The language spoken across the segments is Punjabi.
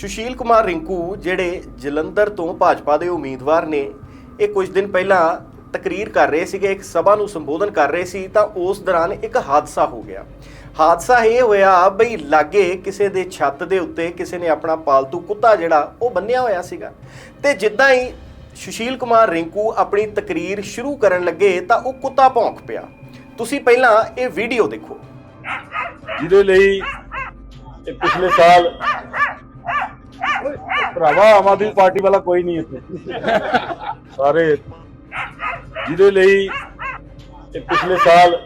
ਸੁਸ਼ੀਲ ਕੁਮਾਰ ਰਿੰਕੂ, ਜਿਹੜੇ ਜਲੰਧਰ ਤੋਂ ਭਾਜਪਾ ਦੇ ਉਮੀਦਵਾਰ ਨੇ, ਇਹ ਕੁਝ ਦਿਨ ਪਹਿਲਾਂ ਤਕਰੀਰ ਕਰ ਰਹੇ ਸੀਗੇ, ਇੱਕ ਸਭਾ ਨੂੰ ਸੰਬੋਧਨ ਕਰ ਰਹੇ ਸੀ, ਤਾਂ ਉਸ ਦੌਰਾਨ ਇੱਕ ਹਾਦਸਾ ਹੋ ਗਿਆ। ਹਾਦਸਾ ਇਹ ਹੋਇਆ ਬਈ ਲਾਗੇ ਕਿਸੇ ਦੇ ਛੱਤ ਦੇ ਉੱਤੇ ਕਿਸੇ ਨੇ ਆਪਣਾ ਪਾਲਤੂ ਕੁੱਤਾ ਜਿਹੜਾ, ਉਹ ਬੰਨਿਆ ਹੋਇਆ ਸੀਗਾ। ਤੇ ਜਿੱਦਾਂ ਹੀ ਸੁਸ਼ੀਲ ਕੁਮਾਰ ਰਿੰਕੂ ਆਪਣੀ ਤਕਰੀਰ ਸ਼ੁਰੂ ਕਰਨ ਲੱਗੇ, ਤਾਂ ਉਹ ਕੁੱਤਾ ਭੌਂਕ ਪਿਆ। ਤੁਸੀਂ ਪਹਿਲਾਂ ਇਹ ਵੀਡੀਓ ਦੇਖੋ। ਜਿਹਦੇ ਲਈ ਪਿਛਲੇ ਸਾਲ ਭਰਾਵਾ, ਆਮ ਆਦਮੀ ਪਾਰਟੀ ਵਾਲਾ ਕੋਈ ਨਹੀਂ ਇੱਥੇ। ਸਾਰੇ ਜਿਹਦੇ ਲਈ ਇਹ ਪਿਛਲੇ ਸਾਲ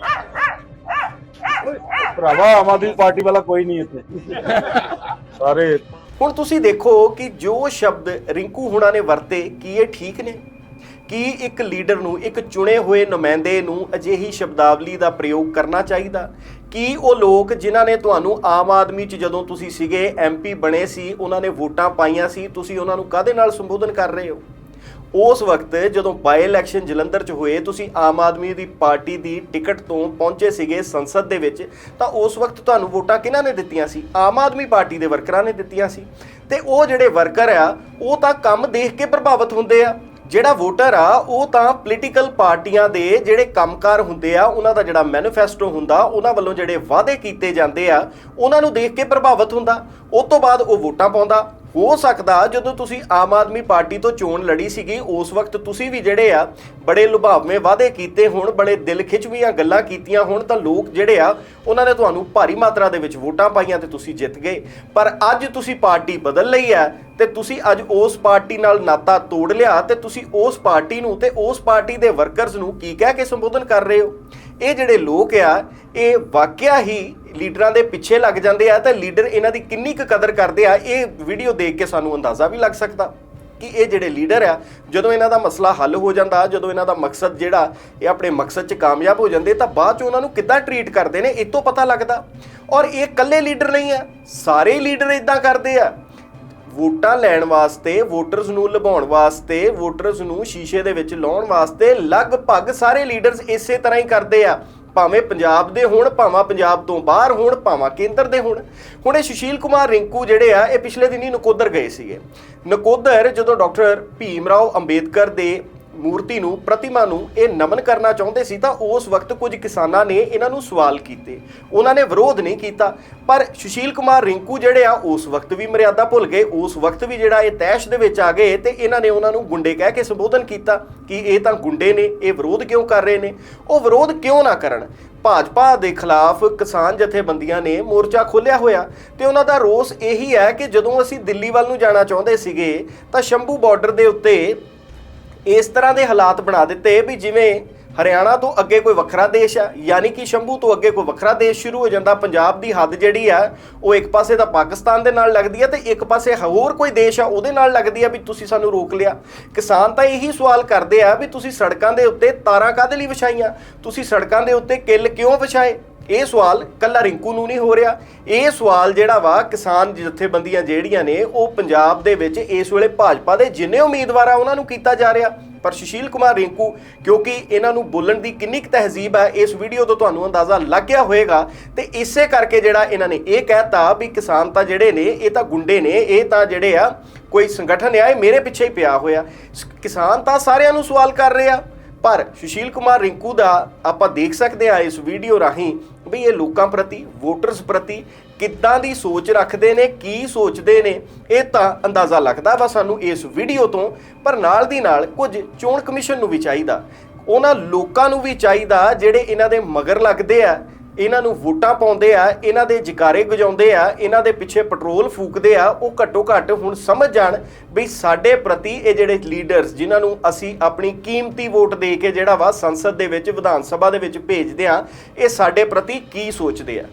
ਭਰਾਵਾ, ਆਮ ਆਦਮੀ ਪਾਰਟੀ ਵਾਲਾ ਕੋਈ ਨਹੀਂ ਇੱਥੇ। ਸਾਰੇ ਹੁਣ ਤੁਸੀਂ ਦੇਖੋ ਕਿ ਜੋ ਸ਼ਬਦ ਰਿੰਕੂ ਹੁਣਾ ਨੇ ਵਰਤੇ, ਕੀ ਇਹ ਠੀਕ ਨੇ? ਕੀ ਇੱਕ ਲੀਡਰ ਨੂੰ, ਇੱਕ ਚੁਣੇ ਹੋਏ ਨੁਮਾਇੰਦੇ ਨੂੰ ਅਜਿਹੀ ਸ਼ਬਦਾਵਲੀ ਦਾ ਪ੍ਰਯੋਗ ਕਰਨਾ ਚਾਹੀਦਾ? ਕੀ ਉਹ ਲੋਕ ਜਿਨ੍ਹਾਂ ਨੇ ਤੁਹਾਨੂੰ ਆਮ ਆਦਮੀ 'ਚ ਜਦੋਂ ਤੁਸੀਂ ਸੀਗੇ ਐਮਪੀ ਬਣੇ ਸੀ, ਉਹਨਾਂ ਨੇ ਵੋਟਾਂ ਪਾਈਆਂ ਸੀ, ਤੁਸੀਂ ਉਹਨਾਂ ਨੂੰ ਕਾਹਦੇ ਨਾਲ ਸੰਬੋਧਨ ਕਰ ਰਹੇ ਹੋ? ਉਸ ਵਕਤ ਜਦੋਂ ਬਾਈ ਇਲੈਕਸ਼ਨ ਜਲੰਧਰ 'ਚ ਹੋਏ, ਤੁਸੀਂ ਆਮ ਆਦਮੀ ਦੀ ਪਾਰਟੀ ਦੀ ਟਿਕਟ ਤੋਂ ਪਹੁੰਚੇ ਸੀਗੇ ਸੰਸਦ ਦੇ ਵਿੱਚ, ਤਾਂ ਉਸ ਵਕਤ ਤੁਹਾਨੂੰ ਵੋਟਾਂ ਕਿਹਨਾਂ ਨੇ ਦਿੱਤੀਆਂ ਸੀ? ਆਮ ਆਦਮੀ ਪਾਰਟੀ ਦੇ ਵਰਕਰਾਂ ਨੇ ਦਿੱਤੀਆਂ ਸੀ। ਤੇ ਉਹ ਜਿਹੜੇ ਵਰਕਰ ਆ, ਉਹ ਤਾਂ ਕੰਮ ਦੇਖ ਕੇ ਪ੍ਰਭਾਵਿਤ ਹੁੰਦੇ ਆ। ਜਿਹੜਾ ਵੋਟਰ ਆ, ਉਹ ਤਾਂ ਪੋਲੀਟੀਕਲ ਪਾਰਟੀਆਂ ਦੇ ਜਿਹੜੇ ਕੰਮਕਾਰ ਹੁੰਦੇ ਆ, ਉਹਨਾਂ ਦਾ ਜਿਹੜਾ ਮੈਨੀਫੈਸਟੋ ਹੁੰਦਾ, ਉਹਨਾਂ ਵੱਲੋਂ ਜਿਹੜੇ ਵਾਅਦੇ ਕੀਤੇ ਜਾਂਦੇ ਆ, ਉਹਨਾਂ ਨੂੰ ਦੇਖ ਕੇ ਪ੍ਰਭਾਵਿਤ ਹੁੰਦਾ। ਉਸ ਤੋਂ ਬਾਅਦ ਉਹ ਵੋਟਾਂ ਪਾਉਂਦਾ। ਹੋ ਸਕਦਾ ਜਦੋਂ ਤੁਸੀਂ ਆਮ ਆਦਮੀ ਪਾਰਟੀ ਤੋਂ ਚੋਣ ਲੜੀ ਸੀਗੀ, ਉਸ ਵਕਤ ਤੁਸੀਂ ਵੀ ਜਿਹੜੇ ਆ, ਬੜੇ ਲੁਭਾਵਵੇਂ ਵਾਅਦੇ ਕੀਤੇ ਹੋਣ, ਬੜੇ ਦਿਲ ਖਿੱਚਵੀਆਂ ਗੱਲਾਂ ਕੀਤੀਆਂ ਹੋਣ, ਤਾਂ ਲੋਕ ਜਿਹੜੇ ਆ, ਉਹਨਾਂ ਨੇ ਤੁਹਾਨੂੰ ਭਾਰੀ ਮਾਤਰਾ ਦੇ ਵਿੱਚ ਵੋਟਾਂ ਪਾਈਆਂ ਤੇ ਤੁਸੀਂ ਜਿੱਤ ਗਏ। ਪਰ ਅੱਜ ਤੁਸੀਂ ਪਾਰਟੀ ਬਦਲ ਲਈ ਹੈ ਤੇ ਤੁਸੀਂ ਅੱਜ ਉਸ ਪਾਰਟੀ ਨਾਲ ਨਾਤਾ ਤੋੜ ਲਿਆ ਤੇ ਤੁਸੀਂ ਉਸ ਪਾਰਟੀ ਨੂੰ ਤੇ ਉਸ ਪਾਰਟੀ ਦੇ ਵਰਕਰਸ ਨੂੰ ਕੀ ਕਹਿ ਕੇ ਸੰਬੋਧਨ ਕਰ ਰਹੇ ਹੋ? ਇਹ ਜਿਹੜੇ ਲੋਕ ਆ, ਇਹ ਵਾਕਿਆ ਹੀ ਲੀਡਰਾਂ ਦੇ ਪਿੱਛੇ ਲੱਗ ਜਾਂਦੇ ਆ ਤੇ ਲੀਡਰ ਇਹਨਾਂ ਦੀ ਕਿੰਨੀ ਕੁ ਕਦਰ ਕਰਦੇ ਆ, ਇਹ ਵੀਡੀਓ ਦੇਖ ਕੇ ਸਾਨੂੰ ਅੰਦਾਜ਼ਾ ਵੀ ਲੱਗ ਸਕਦਾ ਕਿ ਇਹ ਜਿਹੜੇ ਲੀਡਰ ਆ, ਜਦੋਂ ਇਹਨਾਂ ਦਾ ਮਸਲਾ ਹੱਲ ਹੋ ਜਾਂਦਾ, ਜਦੋਂ ਇਹਨਾਂ ਦਾ ਮਕਸਦ ਜਿਹੜਾ ਇਹ ਆਪਣੇ ਮਕਸਦ 'ਚ ਕਾਮਯਾਬ ਹੋ ਜਾਂਦੇ, ਤਾਂ ਬਾਅਦ 'ਚ ਉਹਨਾਂ ਨੂੰ ਕਿੱਦਾਂ ਟਰੀਟ ਕਰਦੇ ਨੇ, ਇਹ ਤੋਂ ਪਤਾ ਲੱਗਦਾ। ਔਰ ਇਹ ਇਕੱਲੇ ਲੀਡਰ ਨਹੀਂ ਆ, ਸਾਰੇ ਲੀਡਰ ਇਦਾਂ ਕਰਦੇ ਆ। ਵੋਟਾਂ ਲੈਣ ਵਾਸਤੇ, ਵੋਟਰਸ ਨੂੰ ਲੁਭਾਉਣ ਵਾਸਤੇ, ਵੋਟਰਸ ਨੂੰ ਸ਼ੀਸ਼ੇ ਦੇ ਵਿੱਚ ਲਾਉਣ ਵਾਸਤੇ ਲਗਭਗ ਸਾਰੇ ਲੀਡਰਸ ਇਸੇ ਤਰ੍ਹਾਂ ਹੀ ਕਰਦੇ ਆ। ਭਾਵੇਂ ਪੰਜਾਬ ਦੇ ਹੋਣ, ਭਾਵੇਂ ਪੰਜਾਬ ਤੋਂ ਬਾਹਰ ਹੋਣ, ਭਾਵੇਂ ਕੇਂਦਰ ਦੇ ਹੋਣ। ਹੁਣ ਇਹ ਸੁਸ਼ੀਲ ਕੁਮਾਰ ਰਿੰਕੂ ਜਿਹੜੇ ਆ, ਇਹ ਪਿਛਲੇ ਦਿਨੀ ਨਕੋਦਰ ਗਏ ਸੀਗੇ। ਨਕੋਦਰ ਜਦੋਂ ਡਾਕਟਰ ਭੀਮ ਰਾਓ ਅੰਬੇਦਕਰ ਦੇ ਮੂਰਤੀ ਨੂੰ, ਪ੍ਰਤਿਮਾ ਨੂੰ ਇਹ ਨਮਨ ਕਰਨਾ ਚਾਹੁੰਦੇ ਸੀ ਤਾਂ ਉਸ ਵਕਤ ਕੁਝ ਕਿਸਾਨਾਂ ਨੇ ਇਹਨਾਂ ਨੂੰ ਸਵਾਲ ਕੀਤੇ। ਉਹਨਾਂ ਨੇ ਵਿਰੋਧ ਨਹੀਂ ਕੀਤਾ, ਪਰ ਸੁਸ਼ੀਲ ਕੁਮਾਰ ਰਿੰਕੂ ਜਿਹੜੇ ਆ, ਉਸ ਵਕਤ ਵੀ ਮਰਿਆਦਾ ਭੁੱਲ ਗਏ, ਉਸ ਵਕਤ ਵੀ ਜਿਹੜਾ ਇਹ ਤੈਸ਼ ਦੇ ਵਿੱਚ ਆ ਗਏ ਤੇ ਇਹਨਾਂ ਨੇ ਉਹਨਾਂ ਨੂੰ ਗੁੰਡੇ ਕਹਿ ਕੇ ਸੰਬੋਧਨ ਕੀਤਾ ਕਿ ਇਹ ਤਾਂ ਗੁੰਡੇ ਨੇ, ਇਹ ਵਿਰੋਧ ਕਿਉਂ ਕਰ ਰਹੇ ਨੇ? ਉਹ ਵਿਰੋਧ ਕਿਉਂ ਨਾ ਕਰਨ? ਭਾਜਪਾ ਦੇ ਖਿਲਾਫ ਕਿਸਾਨ ਜਥੇਬੰਦੀਆਂ ਨੇ ਮੋਰਚਾ ਖੋਲ੍ਹਿਆ ਹੋਇਆ ਤੇ ਉਹਨਾਂ ਦਾ ਰੋਸ ਇਹੀ ਹੈ ਕਿ ਜਦੋਂ ਅਸੀਂ ਦਿੱਲੀ ਵੱਲ ਨੂੰ ਜਾਣਾ ਚਾਹੁੰਦੇ ਸੀਗੇ, ਤਾਂ ਸ਼ੰਭੂ ਬਾਰਡਰ ਦੇ ਉੱਤੇ ਇਸ ਤਰ੍ਹਾਂ ਦੇ ਹਾਲਾਤ ਬਣਾ ਦਿੱਤੇ ਵੀ ਜਿਵੇਂ ਹਰਿਆਣਾ ਤੋਂ ਅੱਗੇ ਕੋਈ ਵੱਖਰਾ ਦੇਸ਼ ਆ ਯਾਨੀ ਕਿ ਸ਼ੰਭੂ ਤੋਂ ਅੱਗੇ ਕੋਈ ਵੱਖਰਾ ਦੇਸ਼ ਸ਼ੁਰੂ ਹੋ ਜਾਂਦਾ, ਪੰਜਾਬ ਦੀ ਹੱਦ ਜਿਹੜੀ ਆ ਉਹ ਇੱਕ ਪਾਸੇ ਤਾਂ ਪਾਕਿਸਤਾਨ ਦੇ ਨਾਲ ਲੱਗਦੀ ਆ ਤੇ ਇੱਕ ਪਾਸੇ ਹੋਰ ਕੋਈ ਦੇਸ਼ ਆ, ਉਹਦੇ ਨਾਲ ਲੱਗਦੀ ਆ ਵੀ ਤੁਸੀਂ ਸਾਨੂੰ ਰੋਕ ਲਿਆ। ਕਿਸਾਨ ਤਾਂ ਇਹੀ ਸਵਾਲ ਕਰਦੇ ਆ ਵੀ ਤੁਸੀਂ ਸੜਕਾਂ ਦੇ ਉੱਤੇ ਤਾਰਾਂ ਕਾਹਦੇ ਲਈ ਵਿਛਾਈਆਂ? ਤੁਸੀਂ ਸੜਕਾਂ ਦੇ ਉੱਤੇ ਕਿੱਲ ਕਿਉਂ ਵਿਛਾਏ? ਇਹ ਸਵਾਲ ਕੱਲਾ ਰਿੰਕੂ ਨੂੰ ਨਹੀਂ ਹੋ ਰਿਹਾ। ਇਹ ਸਵਾਲ ਜਿਹੜਾ ਵਾ ਕਿਸਾਨ ਜਥੇਬੰਦੀਆਂ ਜਿਹੜੀਆਂ ਨੇ, ਉਹ ਪੰਜਾਬ ਦੇ ਵਿੱਚ ਇਸ ਵੇਲੇ ਭਾਜਪਾ ਦੇ ਜਿੰਨੇ ਉਮੀਦਵਾਰ ਆ, ਉਹਨਾਂ ਨੂੰ ਕੀਤਾ ਜਾ ਰਿਹਾ। ਪਰ ਸੁਸ਼ੀਲ ਕੁਮਾਰ ਰਿੰਕੂ, ਕਿਉਂਕਿ ਇਹਨਾਂ ਨੂੰ ਬੋਲਣ ਦੀ ਕਿੰਨੀ ਕੁ ਤਹਿਜ਼ੀਬ ਹੈ ਇਸ ਵੀਡੀਓ ਤੋਂ ਤੁਹਾਨੂੰ ਅੰਦਾਜ਼ਾ ਲੱਗ ਗਿਆ ਹੋਵੇਗਾ। ਤੇ ਇਸੇ ਕਰਕੇ ਜਿਹੜਾ ਇਹਨਾਂ ਨੇ ਇਹ ਕਹਿਤਾ ਵੀ ਕਿਸਾਨ ਤਾਂ ਜਿਹੜੇ ਨੇ, ਇਹ ਤਾਂ ਗੁੰਡੇ ਨੇ, ਇਹ ਤਾਂ ਜਿਹੜੇ ਆ, ਕੋਈ ਸੰਗਠਨ ਆ, ਇਹ ਮੇਰੇ ਪਿੱਛੇ ਹੀ ਪਿਆ ਹੋਇਆ। ਕਿਸਾਨ ਤਾਂ ਸਾਰਿਆਂ ਨੂੰ ਸਵਾਲ ਕਰ ਰਿਹਾ। ਪਰ ਸੁਸ਼ੀਲ ਕੁਮਾਰ ਰਿੰਕੂ ਦਾ ਆਪਾਂ ਦੇਖ ਸਕਦੇ ਆ ਇਸ ਵੀਡੀਓ ਰਾਹੀਂ ਵੀ ਇਹ ਲੋਕਾਂ ਪ੍ਰਤੀ, ਵੋਟਰਸ ਪ੍ਰਤੀ ਕਿੱਦਾਂ ਦੀ ਸੋਚ ਰੱਖਦੇ ਨੇ, ਕੀ ਸੋਚਦੇ ਨੇ, ਇਹ ਤਾਂ ਅੰਦਾਜ਼ਾ ਲੱਗਦਾ ਵਾ ਸਾਨੂੰ ਇਸ ਵੀਡੀਓ ਤੋਂ, ਪਰ ਨਾਲ ਦੀ ਨਾਲ ਕੁਝ ਚੋਣ ਕਮਿਸ਼ਨ ਨੂੰ ਵੀ ਚਾਹੀਦਾ। ਉਹਨਾਂ ਲੋਕਾਂ ਨੂੰ ਵੀ ਚਾਹੀਦਾ ਜਿਹੜੇ ਇਹਨਾਂ ਦੇ ਮਗਰ ਲੱਗਦੇ ਆ ਇਹਨਾਂ ਨੂੰ ਵੋਟਾਂ ਪਾਉਂਦੇ ਆ, ਇਹਨਾਂ ਦੇ ਜਕਾਰੇ ਗਜਾਉਂਦੇ ਆ, ਇਹਨਾਂ ਦੇ ਪਿੱਛੇ ਪੈਟਰੋਲ ਫੂਕਦੇ ਆ, ਉਹ ਘੱਟੋ ਘੱਟ ਹੁਣ ਸਮਝ ਜਾਣ ਵੀ ਸਾਡੇ ਪ੍ਰਤੀ ਇਹ ਜਿਹੜੇ ਲੀਡਰਸ ਜਿਨ੍ਹਾਂ ਨੂੰ ਅਸੀਂ ਆਪਣੀ ਕੀਮਤੀ ਵੋਟ ਦੇ ਕੇ ਜਿਹੜਾ ਵਾ ਸੰਸਦ ਦੇ ਵਿੱਚ, ਵਿਧਾਨ ਸਭਾ ਦੇ ਵਿੱਚ ਭੇਜਦੇ ਆ, ਇਹ ਸਾਡੇ ਪ੍ਰਤੀ ਕੀ ਸੋਚਦੇ ਆ?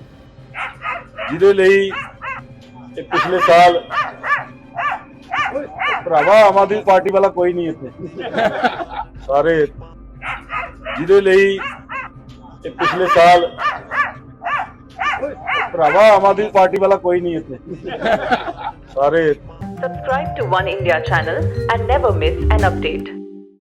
ਜਿਹਦੇ ਲਈ ਪਿਛਲੇ ਸਾਲ ਭਰਾਵਾ, ਆਮ ਆਦਮੀ ਪਾਰਟੀ ਵਾਲਾ ਕੋਈ ਨਹੀਂ ਇੱਥੇ। ਸਾਰੇ। ਜਿਹਦੇ ਲਈ ਪਿਛਲੇ ਸਾਲ ਭਰਾਵਾ ਆਮ ਆਦਮੀ ਪਾਰਟੀ ਵਾਲਾ ਕੋਈ ਨਹੀਂ ਇੱਥੇ ਸਾਰੇ Subscribe to One India channel and never miss an update.